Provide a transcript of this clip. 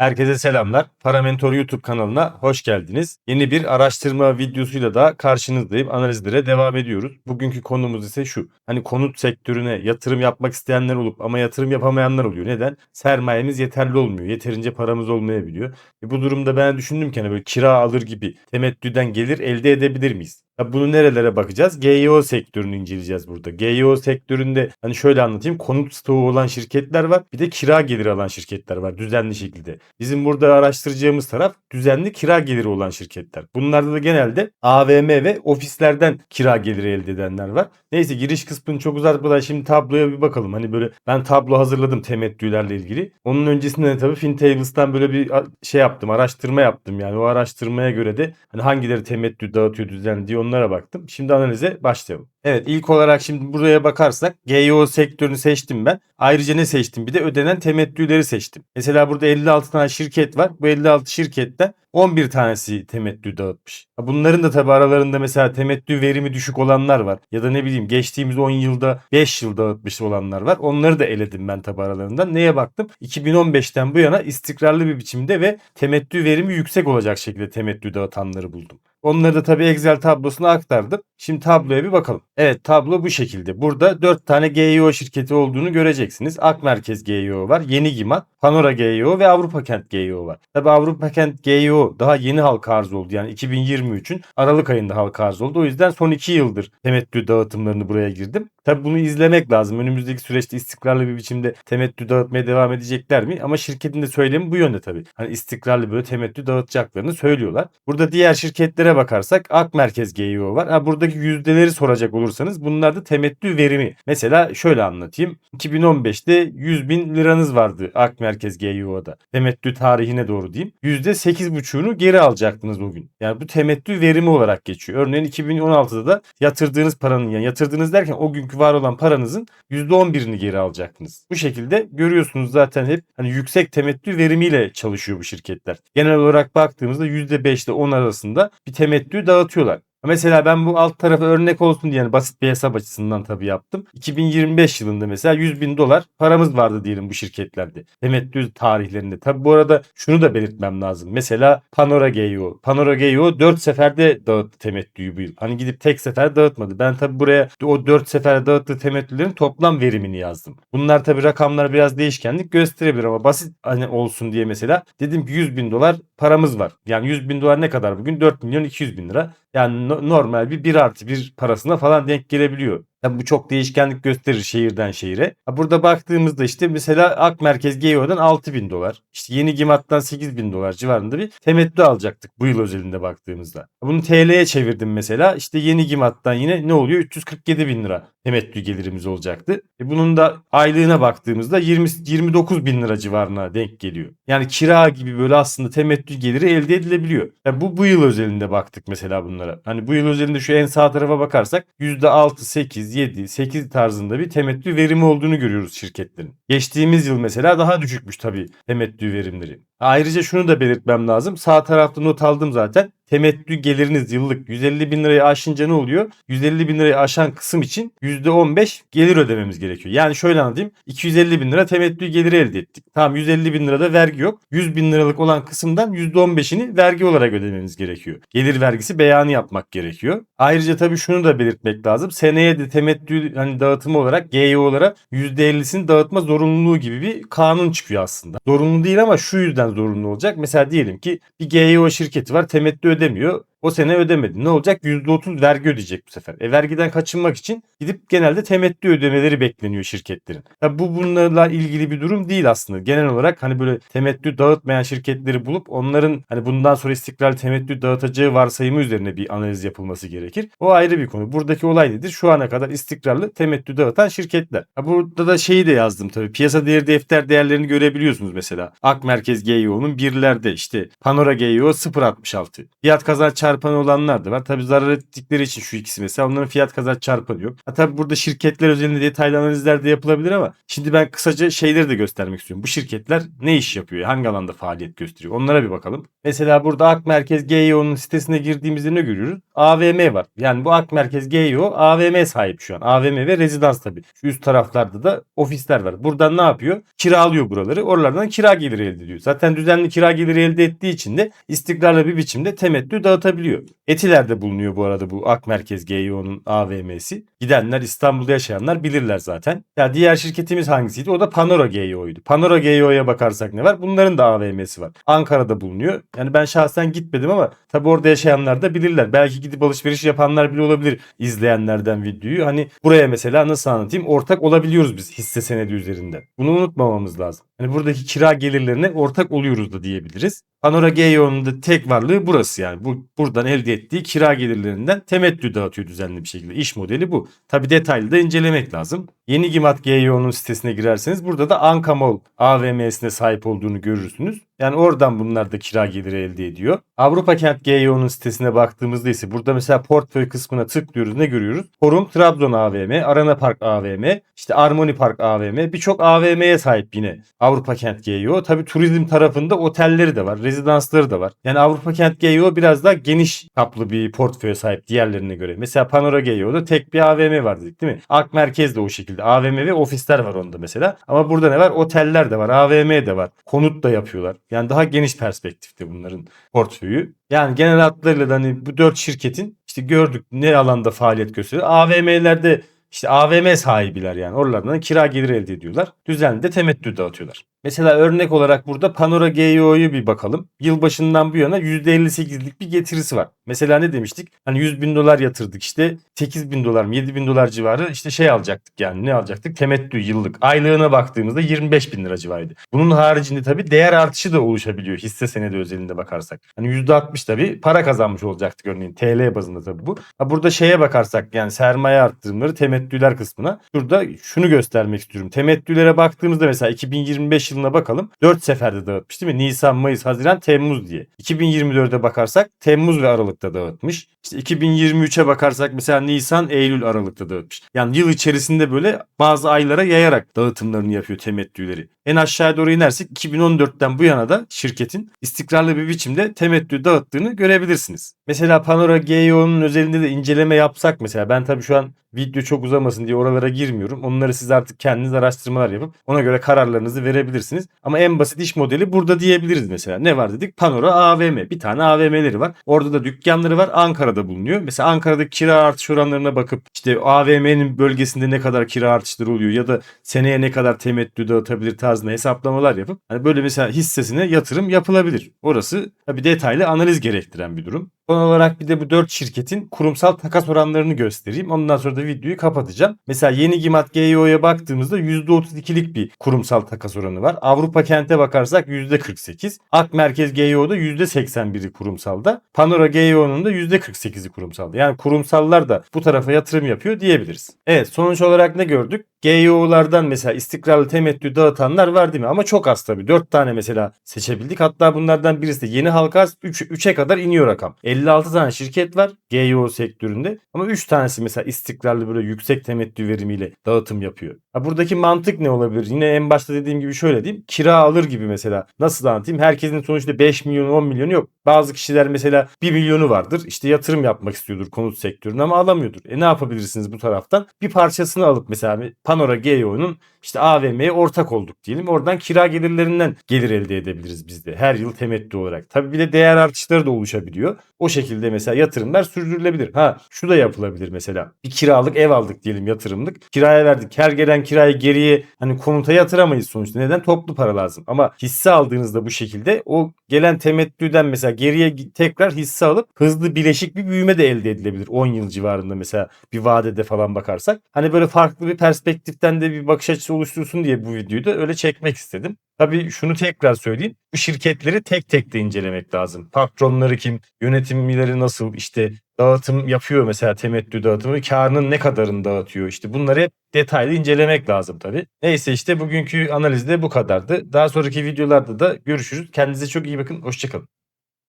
Herkese selamlar. Paramentor YouTube kanalına hoş geldiniz. Yeni bir araştırma videosuyla da karşınızdayım. Analizlere devam ediyoruz. Bugünkü konumuz ise şu. Hani konut sektörüne yatırım yapmak isteyenler olup ama yatırım yapamayanlar oluyor. Neden? Sermayemiz yeterli olmuyor. Yeterince paramız olmayabiliyor. E bu durumda ben düşündüm ki hani böyle kira alır gibi temettüden gelir elde edebilir miyiz? Ya bunu nerelere bakacağız? GEO sektörünü inceleyeceğiz burada. GEO sektöründe hani şöyle anlatayım. Konut stoğu olan şirketler var. Bir de kira geliri alan şirketler var düzenli şekilde. Bizim burada araştıracağımız taraf düzenli kira geliri olan şirketler. Bunlarda da genelde AVM ve ofislerden kira geliri elde edenler var. Neyse giriş kısmını çok uzatmadan şimdi tabloya bir bakalım. Hani böyle ben tablo hazırladım temettülerle ilgili. Onun öncesinde de tabii FinTables'tan böyle bir şey yaptım, araştırma yaptım yani. O araştırmaya göre de hani hangileri temettü dağıtıyor düzenli diye onlara baktım. Şimdi analize başlayalım. Evet ilk olarak şimdi buraya bakarsak GEO sektörünü seçtim ben. Ayrıca ne seçtim? Bir de ödenen temettüleri seçtim. Mesela burada 56 tane şirket var. Bu 56 şirketten 11 tanesi temettü dağıtmış. Bunların da tabi aralarında mesela temettü verimi düşük olanlar var. Ya da ne bileyim geçtiğimiz 10 yılda 5 yıl dağıtmış olanlar var. Onları da eledim ben tabi aralarından. Neye baktım? 2015'ten bu yana istikrarlı bir biçimde ve temettü verimi yüksek olacak şekilde temettü dağıtanları buldum. Onları da tabii Excel tablosuna aktardım. Şimdi tabloya bir bakalım. Evet tablo bu şekilde. Burada 4 tane GEO şirketi olduğunu göreceksiniz. Ak Merkez GEO var, Yeni Gimat, Panora GEO ve Avrupa Kent GEO var. Tabii Avrupa Kent GEO daha yeni halka arz oldu. Yani 2023'ün Aralık ayında halka arz oldu. O yüzden son 2 yıldır temettü dağıtımlarını buraya girdim. Tabii bunu izlemek lazım. Önümüzdeki süreçte istikrarlı bir biçimde temettü dağıtmaya devam edecekler mi? Ama şirketin de söylemi bu yönde tabii. Hani istikrarlı böyle temettü dağıtacaklarını söylüyorlar. Burada diğer şirketlere bakarsak Ak Merkez GEO var. Ha, buradaki yüzdeleri soracak olursanız bunlar da temettü verimi. Mesela şöyle anlatayım. 2015'te 100 bin liranız vardı Ak Merkez GEO'da. Temettü tarihine doğru diyeyim. %8,5'unu geri alacaktınız o gün. Yani bu temettü verimi olarak geçiyor. Örneğin 2016'da da yatırdığınız paranın yani yatırdığınız derken o günkü var olan paranızın %11'ini geri alacaktınız. Bu şekilde görüyorsunuz zaten hep hani yüksek temettü verimiyle çalışıyor bu şirketler. Genel olarak baktığımızda %5 ile 10 arasında bir temettü dağıtıyorlar. Mesela ben bu alt tarafı örnek olsun diye yani basit bir hesap açısından tabii yaptım. 2025 yılında mesela 100 bin dolar paramız vardı diyelim bu şirketlerde. Temettü tarihlerinde. Tabii bu arada şunu da belirtmem lazım. Mesela Panora GEO. Panora GEO 4 seferde dağıttı temettüyü bu yıl. Hani gidip tek sefer dağıtmadı. Ben tabii buraya o 4 sefer dağıttığı temettülerin toplam verimini yazdım. Bunlar tabii rakamlar biraz değişkenlik gösterebilir ama basit hani olsun diye mesela dedim ki 100 bin dolar paramız var. Yani 100 bin dolar ne kadar bugün? 4 milyon 200 bin lira. Yani no- normal bir 1 artı 1 parasına falan denk gelebiliyor. Tabii bu çok değişkenlik gösterir şehirden şehire. Burada baktığımızda işte mesela Ak Merkez GEO'dan 6 bin dolar. İşte Yeni Gimat'tan 8 bin dolar civarında bir temettü alacaktık bu yıl özelinde baktığımızda. Bunu TL'ye çevirdim mesela. İşte Yeni Gimat'tan yine ne oluyor? 347 bin lira temettü gelirimiz olacaktı. E bunun da aylığına baktığımızda 20, 29 bin lira civarına denk geliyor. Yani kira gibi böyle aslında temettü geliri elde edilebiliyor. Yani bu bu yıl özelinde baktık mesela bunlara. Hani bu yıl özelinde şu en sağ tarafa bakarsak %6, 8, 7, 8 tarzında bir temettü verimi olduğunu görüyoruz şirketlerin. Geçtiğimiz yıl mesela daha düşükmüş tabii temettü verimleri. Ayrıca şunu da belirtmem lazım. Sağ tarafta not aldım zaten. Temettü geliriniz yıllık 150 bin lirayı aşınca ne oluyor? 150 bin lirayı aşan kısım için %15 gelir ödememiz gerekiyor. Yani şöyle anlatayım. 250 bin lira temettü geliri elde ettik. Tamam 150 bin lirada vergi yok. 100 bin liralık olan kısımdan %15'ini vergi olarak ödememiz gerekiyor. Gelir vergisi beyanı yapmak gerekiyor. Ayrıca tabii şunu da belirtmek lazım. Seneye de temettü hani dağıtımı olarak GEO'lara %50'sini dağıtma zorunluluğu gibi bir kanun çıkıyor aslında. Zorunlu değil ama şu yüzden zorunlu olacak. Mesela diyelim ki bir GEO şirketi var temettü ödemiyor. O sene ödemedi. Ne olacak? %30 vergi ödeyecek bu sefer. E vergiden kaçınmak için gidip genelde temettü ödemeleri bekleniyor şirketlerin. Ya bu bunlarla ilgili bir durum değil aslında. Genel olarak hani böyle temettü dağıtmayan şirketleri bulup onların hani bundan sonra istikrarlı temettü dağıtacağı varsayımı üzerine bir analiz yapılması gerekir. O ayrı bir konu. Buradaki olay nedir? Şu ana kadar istikrarlı temettü dağıtan şirketler. Ha burada da şeyi de yazdım tabii. Piyasa değeri defter değerlerini görebiliyorsunuz mesela. Ak Merkez GEO'nun birlerde işte Panora GEO 0.66. Fiyat kazanç çarpı çarpanı olanlar da var. Tabii zarar ettikleri için şu ikisi mesela onların fiyat kazanç çarpanı yok. Ha tabii burada şirketler özelinde detaylı analizler de yapılabilir ama şimdi ben kısaca şeyleri de göstermek istiyorum. Bu şirketler ne iş yapıyor? Hangi alanda faaliyet gösteriyor? Onlara bir bakalım. Mesela burada Ak Merkez GEO'nun sitesine girdiğimizde ne görüyoruz? AVM var. Yani bu Ak Merkez GEO AVM sahip şu an. AVM ve rezidans tabii. Şu üst taraflarda da ofisler var. Buradan ne yapıyor? Kiralıyor buraları. Oralardan kira geliri elde ediyor. Zaten düzenli kira geliri elde ettiği için de istikrarlı bir biçimde temettü dağıtabiliyor. Etiler'de bulunuyor bu arada bu Ak Merkez GEO'nun AVM'si. Gidenler İstanbul'da yaşayanlar bilirler zaten. Ya diğer şirketimiz hangisiydi? O da Panora GEO'ydu. Panora GEO'ya bakarsak ne var? Bunların da AVM'si var. Ankara'da bulunuyor. Yani ben şahsen gitmedim ama tabi orada yaşayanlar da bilirler. Belki gidip alışveriş yapanlar bile olabilir izleyenlerden videoyu. Hani buraya mesela nasıl anlatayım? Ortak olabiliyoruz biz hisse senedi üzerinde. Bunu unutmamamız lazım. Hani buradaki kira gelirlerine ortak oluyoruz da diyebiliriz. Panora GEO'nun da tek varlığı burası yani. Bu buradan elde ettiği kira gelirlerinden temettü dağıtıyor düzenli bir şekilde. İş modeli bu. Tabi detaylı da incelemek lazım. Yeni Gimat GEO'nun sitesine girerseniz burada da Ankamol AVM'sine sahip olduğunu görürsünüz. Yani oradan bunlar da kira geliri elde ediyor. Avrupa Kent GEO'nun sitesine baktığımızda ise burada mesela portföy kısmına tıklıyoruz. Ne görüyoruz? Forum Trabzon AVM, Arana Park AVM, işte Armoni Park AVM birçok AVM'ye sahip yine Avrupa Kent GEO. Tabi turizm tarafında otelleri de var, rezidansları da var. Yani Avrupa Kent GEO biraz daha geniş kaplı bir portföye sahip diğerlerine göre. Mesela Panora GEO'da tek bir AVM var dedik değil mi? Ak Merkez de o şekilde. AVM ve ofisler var onda mesela. Ama burada ne var? Oteller de var, AVM de var. Konut da yapıyorlar. Yani daha geniş perspektifte bunların portföyü. Yani genel hatlarıyla da hani bu dört şirketin işte gördük ne alanda faaliyet gösteriyor. AVM'lerde işte AVM sahibiler yani. Oralardan kira geliri elde ediyorlar. Düzenli de temettü dağıtıyorlar. Mesela örnek olarak burada Panora GEO'yu bir bakalım. Yılbaşından bu yana %58'lik bir getirisi var. Mesela ne demiştik? Hani 100 bin dolar yatırdık işte 8 bin dolar mı 7 bin dolar civarı işte şey alacaktık yani ne alacaktık? Temettü yıllık. Aylığına baktığımızda 25 bin lira civarıydı. Bunun haricinde tabii değer artışı da oluşabiliyor hisse senedi özelinde bakarsak. Hani %60 tabii para kazanmış olacaktık örneğin TL bazında tabii bu. Ha burada şeye bakarsak yani sermaye arttırımları temettüler kısmına. Şurada şunu göstermek istiyorum. Temettülere baktığımızda mesela 2025 yılına bakalım. 4 seferde dağıtmış değil mi? Nisan, Mayıs, Haziran, Temmuz diye. 2024'e bakarsak Temmuz ve Aralık'ta dağıtmış. İşte 2023'e bakarsak mesela Nisan, Eylül, Aralık'ta dağıtmış. Yani yıl içerisinde böyle bazı aylara yayarak dağıtımlarını yapıyor temettüleri. En aşağıya doğru inersek 2014'ten bu yana da şirketin istikrarlı bir biçimde temettü dağıttığını görebilirsiniz. Mesela Panora GEO'nun özelinde de inceleme yapsak mesela ben tabii şu an video çok uzamasın diye oralara girmiyorum. Onları siz artık kendiniz araştırmalar yapıp ona göre kararlarınızı verebilirsiniz. Ama en basit iş modeli burada diyebiliriz mesela. Ne var dedik? Panora AVM. Bir tane AVM'leri var. Orada da dükkanları var. Ankara'da bulunuyor. Mesela Ankara'daki kira artış oranlarına bakıp işte AVM'nin bölgesinde ne kadar kira artışları oluyor ya da seneye ne kadar temettü dağıtabilir tarzında hesaplamalar yapıp hani böyle mesela hissesine yatırım yapılabilir. Orası tabii detaylı analiz gerektiren bir durum. Son olarak bir de bu 4 şirketin kurumsal takas oranlarını göstereyim. Ondan sonra da videoyu kapatacağım. Mesela Yeni Gimat GEO'ya baktığımızda %32'lik bir kurumsal takas oranı var. Avrupa Kent'e bakarsak %48. Ak Merkez GEO'da %81'i kurumsalda. Panora GEO'nun da %48'i kurumsalda. Yani kurumsallar da bu tarafa yatırım yapıyor diyebiliriz. Evet sonuç olarak ne gördük? GEO'lardan mesela istikrarlı temettü dağıtanlar var değil mi? Ama çok az tabii. 4 tane mesela seçebildik. Hatta bunlardan birisi de yeni halka 3, 3'e kadar iniyor rakam. 56 tane şirket var GEO sektöründe. Ama 3 tanesi mesela istikrarlı böyle yüksek temettü verimiyle dağıtım yapıyor. Buradaki mantık ne olabilir? Yine en başta dediğim gibi şöyle diyeyim. Kira alır gibi mesela. Nasıl anlatayım? Herkesin sonuçta 5 milyon 10 milyonu yok. Bazı kişiler mesela 1 milyonu vardır. İşte yatırım yapmak istiyordur konut sektörüne ama alamıyordur. E ne yapabilirsiniz bu taraftan? Bir parçasını alıp mesela Panora GEO'nun işte AVM'ye ortak olduk diyelim. Oradan kira gelirlerinden gelir elde edebiliriz biz de. Her yıl temettü olarak. Tabii bir de değer artışları da oluşabiliyor. O şekilde mesela yatırımlar sürdürülebilir. Ha şu da yapılabilir mesela. Bir kiralık ev aldık diyelim yatırımlık. Kiraya verdik. Her gelen kirayı geriye hani konuta yatıramayız sonuçta. Neden? Toplu para lazım. Ama hisse aldığınızda bu şekilde o gelen temettüden mesela geriye tekrar hisse alıp hızlı bileşik bir büyüme de elde edilebilir. 10 yıl civarında mesela bir vadede falan bakarsak. Hani böyle farklı bir perspektiften de bir bakış açısı oluştursun diye bu videoyu da öyle çekmek istedim. Tabii şunu tekrar söyleyeyim. Bu şirketleri tek tek de incelemek lazım. Patronları kim, yönetimleri nasıl, işte dağıtım yapıyor mesela temettü dağıtımı, karının ne kadarını dağıtıyor. İşte bunları hep detaylı incelemek lazım tabii. Neyse işte bugünkü analizde bu kadardı. Daha sonraki videolarda da görüşürüz. Kendinize çok iyi bakın. Hoşçakalın.